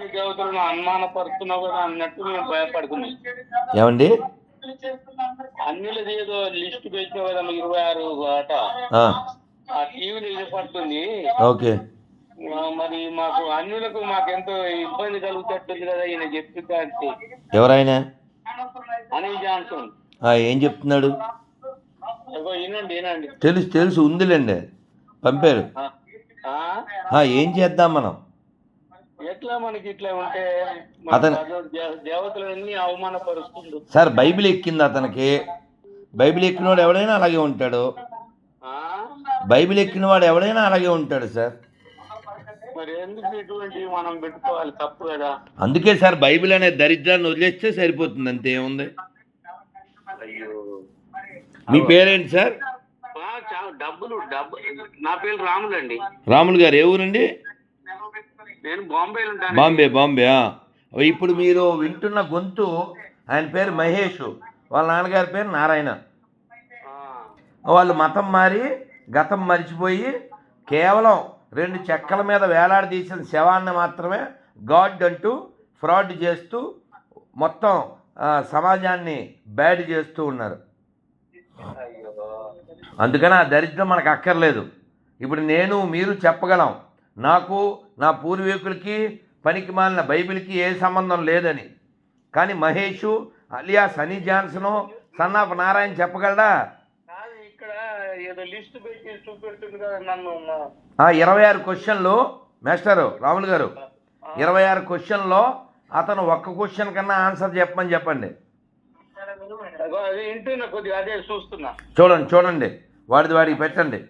దేవతలను అనుమానపరుస్తున్నావు కదా అన్నట్టు మేము భయపడుతున్నాం. ఏమండి? అన్నిలది ఏదో లిస్ట్ పెట్టినావు కదా ఇరవై ఆరు ఆట. ఆ, టీవీలో వినపడుతుంది. ఓకే. మరి మాకు అన్యులకు మాకు ఎంతో ఇబ్బంది కలుగుతట్టుంది కదా ఈయన చెప్తుంటే ఎవరైనా అనిల్ జాన్సన్. ఆ, ఏం చెప్తున్నాడు? వినండి వినండి. తెలుసు తెలుసు ఉందిలేండి. పంపారు. ఏం చేద్దాం మనం? ఎట్లా మనకి ఇట్లా ఉంటే అతను- దేవతలన్నీ అవమానపరుస్తుండు? సార్ బైబిల్ ఎక్కింది అతనికి. బైబిల్ ఎక్కినవాడు ఎవడైనా అలాగే ఉంటాడు? బైబిల్ ఎక్కినవాడు ఎవడైనా అలాగే ఉంటాడు సార్. మరి ఎందుకు ఇటువంటి మనం పెట్టుకోవాలి? తప్పు కదా. అందుకే సార్ బైబిల్ అనే దరిద్రాన్ని వదిలేస్తే సరిపోతుంది అంతే ఏముంది? అయ్యో. మీ పేరేంటి సార్? డబ్బులు డబ్బు నా పేరు రాములండి. రాములు గారు ఏ ఊరండి? నేను బాంబేలో ఉంటాను. బాంబే బాంబే. ఇప్పుడు మీరు వింటున్న గొంతు ఆయన పేరు మహేష్ వాళ్ళ నాన్నగారి పేరు నారాయణ. వాళ్ళు మతం మారి గతం మరిచిపోయి కేవలం రెండు చెక్కల మీద వేలాడదీసిన శవాన్ని మాత్రమే గాడ్ అంటూ ఫ్రాడ్ చేస్తూ మొత్తం సమాజాన్ని బ్యాడ్ చేస్తూ ఉన్నారు. అందుకని ఆ దరిద్రం మనకు అక్కర్లేదు. ఇప్పుడు నేను మీరు చెప్పగలం. నాకు నా పూర్వీకులకి పనికి మాలిన బైబిల్కి ఏ సంబంధం లేదని. కానీ Mahesh alias Sunny Johnson son of Narayana చెప్పగలడా? ఇరవై ఆరు క్వశ్చన్లు మాస్టరు రాములు గారు. ఇరవై ఆరు క్వశ్చన్లో అతను ఒక్క క్వశ్చన్ కన్నా ఆన్సర్ చెప్పమని చెప్పండి. చూడండి చూడండి. వాడిది వాడికి పెట్టండి.